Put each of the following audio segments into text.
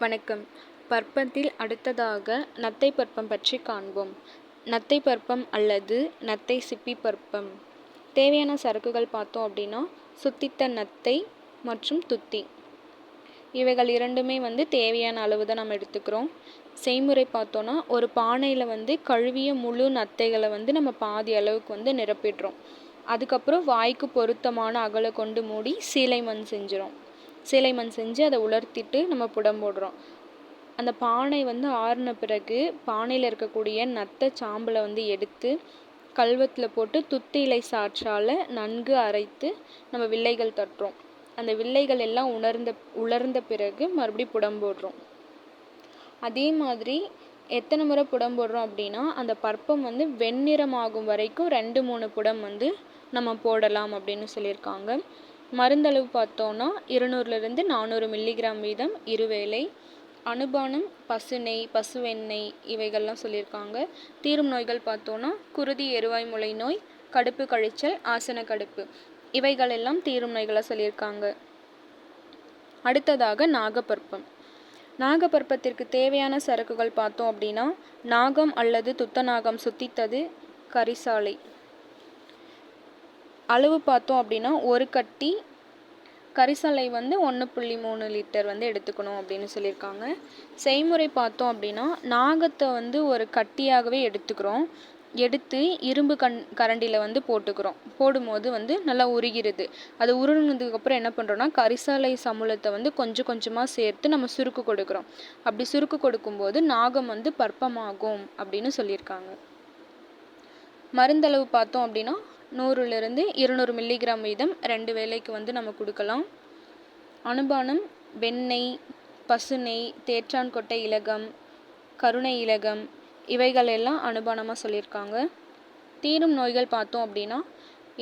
வணக்கம். பற்பத்தில் அடுத்ததாக நத்தை பற்பம் பற்றி காண்போம். நத்தை பற்பம் அல்லது நத்தை சிப்பி பற்பம். தேவையான சரக்குகள் பார்த்தோம் அப்படின்னா சுத்தித்த நத்தை மற்றும் துத்தி. இவைகள் இரண்டுமே வந்து தேவையான அளவு தான் நம்ம எடுத்துக்கிறோம். செய்முறை பார்த்தோன்னா ஒரு பானையில் வந்து கழுவிய முழு நத்தைகளை வந்து நம்ம பாதி அளவுக்கு வந்து நிரப்பிடுறோம். அதுக்கப்புறம் வாய்க்கு பொருத்தமான அகலை கொண்டு மூடி சீலை மண் செஞ்சிடும் சேலை மண் செஞ்சு அதை உலர்த்திட்டு நம்ம புடம் போடுறோம். அந்த பானை வந்து ஆறின பிறகு பானையில் இருக்கக்கூடிய நத்தை சாம்பலை வந்து எடுத்து கல்வத்தில் போட்டு துத்தி இலை சாற்றால் நன்கு அரைத்து நம்ம வில்லைகள் தட்டுறோம். அந்த வில்லைகள் எல்லாம் உணர்ந்த உலர்ந்த பிறகு மறுபடியும் புடம் போடுறோம். அதே மாதிரி எத்தனை முறை புடம் போடுறோம் அப்படின்னா அந்த பற்பம் வந்து வெண்ணிறமாகும் வரைக்கும் ரெண்டு மூணு புடம் வந்து நம்ம போடலாம் அப்படின்னு சொல்லியிருக்காங்க. மருந்தளவு பார்த்தோன்னா இருநூறுலேருந்து நானூறு மில்லிகிராம் வீதம் இருவேளை. அனுபானம் பசு நெய் பசு வெண்ணெய் இவைகள்லாம் சொல்லியிருக்காங்க. தீரும் நோய்கள் பார்த்தோன்னா குருதி எருவாய் முளை நோய் கடுப்பு கழிச்சல் ஆசன கடுப்பு இவைகள் எல்லாம் தீரும் நோய்களாக சொல்லியிருக்காங்க. அடுத்ததாக நாகப்பற்பம் நாகப்பற்பத்திற்கு தேவையான சரக்குகள் பார்த்தோம் அப்படின்னா நாகம் அல்லது துத்தநாகம் சுத்தித்தது கரிசாலை. அளவு பார்த்தோம் அப்படின்னா ஒரு கட்டி கரிசலை வந்து ஒன்று புள்ளி மூணு லிட்டர் வந்து எடுத்துக்கணும் அப்படின்னு சொல்லியிருக்காங்க. செய்முறை பார்த்தோம் அப்படின்னா நாகத்தை வந்து ஒரு கட்டியாகவே எடுத்துக்கிறோம். எடுத்து இரும்பு கண் கரண்டியில் வந்து போட்டுக்கிறோம். போடும்போது வந்து நல்லா உருகிறது அது உருகினதுக்கப்புறம் என்ன பண்ணுறோன்னா கரிசாலை சமூலத்தை வந்து கொஞ்சம் கொஞ்சமாக சேர்த்து நம்ம சுருக்கு கொடுக்குறோம். அப்படி சுருக்கு கொடுக்கும்போது நாகம் வந்து பற்பமாகும் அப்படின்னு சொல்லியிருக்காங்க. மருந்தளவு பார்த்தோம் அப்படின்னா நூறுலேருந்து இருநூறு மில்லிகிராம் வீதம் ரெண்டு வேலைக்கு வந்து நம்ம கொடுக்கலாம். அனுபானம் வெண்ணெய் பசுநெய் தேற்றான்கொட்டை இலகம் கருணை இலகம் இவைகள் எல்லாம் அனுபானமாக சொல்லியிருக்காங்க. தீரும் நோய்கள் பார்த்தோம் அப்படின்னா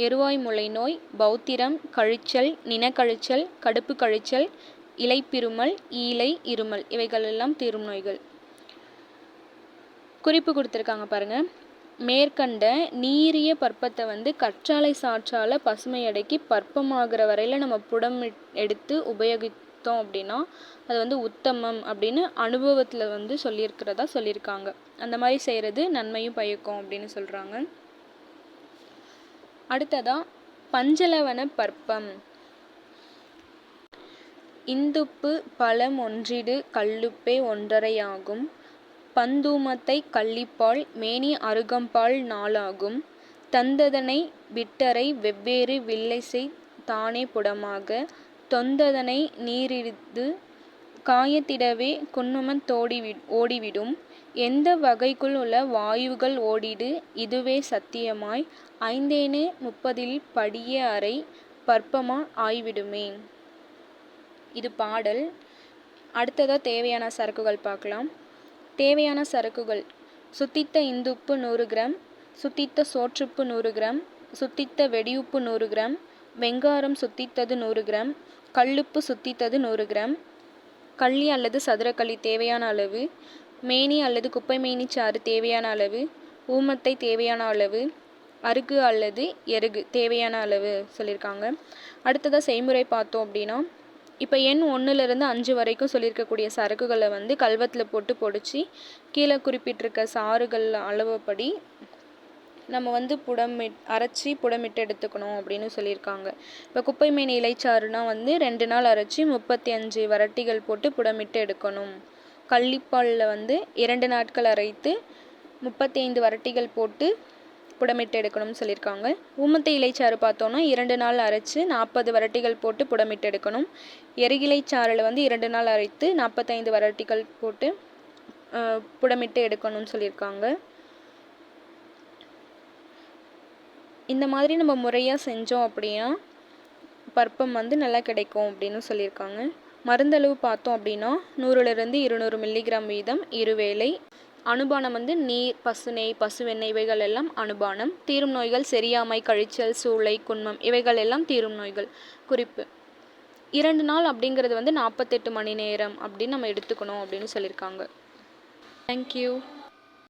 எருவாய் முளை நோய் பௌத்திரம் கழிச்சல் நினக்கழிச்சல் கடுப்பு கழிச்சல் இலைப்பிருமல் ஈலை இருமல் இவைகள் எல்லாம் தீரும் நோய்கள். குறிப்பு கொடுத்துருக்காங்க பாருங்கள் மேற்கண்ட நீரிய பற்பத்தை வந்து கற்றாழை சாற்றால் பசுமை அடக்கி பற்பமாகிற வரையில் நம்ம புடம் எடுத்து உபயோகித்தோம் அப்படின்னா அது வந்து உத்தமம் அப்படின்னு அனுபவத்தில் வந்து சொல்லியிருக்கிறதா சொல்லியிருக்காங்க. அந்த மாதிரி செய்கிறது நன்மையும் பயக்கும் அப்படின்னு சொல்கிறாங்க அடுத்ததாக பஞ்சலவன பற்பம். இந்துப்பு பழம் ஒன்றிடு கல்லுப்பே ஒன்றரையாகும். பந்தூமத்தை கள்ளிப்பால் மேனி அருகம்பால் நாளாகும். தந்ததனை விட்டரை வெவ்வேறு வில்லைசெய் தானே புடமாக. தொந்ததனை நீரிழிது காயத்திடவே குன்னமன் தோடிவி ஓடிவிடும். எந்த வகைக்குள் உள்ள வாயுகள் ஓடிடு இதுவே சத்தியமாய். ஐந்தேனு முப்பதில் படிய அறை பற்பமா ஆய்விடுமே. இது பாடல். அடுத்ததாக தேவையான சரக்குகள் பார்க்கலாம். தேவையான சரக்குகள். சுத்தித்த இந்துப்பு நூறு கிராம் சுத்தித்த சோற்றுப்பு நூறு கிராம் சுத்தித்த வெடியுப்பு நூறு கிராம் வெங்காரம் சுத்தித்தது நூறு கிராம் கல்லுப்பு சுத்தித்தது நூறு கிராம் கள்ளி அல்லது சதுரக்களி தேவையான அளவு மேனி அல்லது குப்பை மேனி சாறு தேவையான அளவு ஊமத்தை தேவையான அளவு அருகு அல்லது எருகு தேவையான அளவு சொல்லியிருக்காங்க. அடுத்ததாக செய்முறை பார்த்தோம் அப்படின்னா இப்போ எண் ஒன்றுலேருந்து அஞ்சு வரைக்கும் சொல்லியிருக்கக்கூடிய சரக்குகளை வந்து கல்வத்தில் போட்டு பொடிச்சு கீழே குறிப்பிட்டிருக்க சாறுகள் அளவுப்படி நம்ம வந்து புடமிட் அரைச்சி புடமிட்டு எடுத்துக்கணும் அப்படின்னு சொல்லியிருக்காங்க. இப்போ குப்பை மீன் இலைச்சாறுனா வந்து ரெண்டு நாள் அரைச்சி முப்பத்தி அஞ்சு வரட்டிகள் போட்டு புடமிட்டு எடுக்கணும். கள்ளிப்பாலில் வந்து இரண்டு நாட்கள் அரைத்து முப்பத்தி ஐந்து வரட்டிகள் போட்டு புடமிட்டு எடுக்கணும்னு சொல்லியிருக்காங்க. ஊமத்தை இலைச்சாறு பார்த்தோன்னா இரண்டு நாள் அரைச்சி நாற்பது வரட்டிகள் போட்டு புடமிட்டு எடுக்கணும் எருகிலை சாறில் வந்து இரண்டு நாள் அரைத்து நாற்பத்தைந்து வரட்டிகள் போட்டு புடமிட்டு எடுக்கணும்னு சொல்லியிருக்காங்க. இந்த மாதிரி நம்ம முறையாக செஞ்சோம் அப்படின்னா பருப்பம் வந்து நல்லா கிடைக்கும் அப்படின்னு சொல்லியிருக்காங்க. மருந்தளவு பார்த்தோம் அப்படின்னா நூறுலேருந்து இருநூறு மில்லிகிராம் வீதம் இருவேளை அனுபானம் வந்து நீர் பசுனை பசுவெண்ணெய் பசு வெண்ணெய் இவைகள் எல்லாம் அனுபானம். தீரும் நோய்கள் செரியாமை கழிச்சல் சூளை குன்மம் இவைகள் எல்லாம் தீரும் நோய்கள். குறிப்பு. இரண்டு நாள் அப்படிங்கிறது வந்து நாற்பத்தெட்டு மணி நேரம் அப்படின்னு நம்ம எடுத்துக்கணும் அப்படின்னு சொல்லியிருக்காங்க. தேங்க்யூ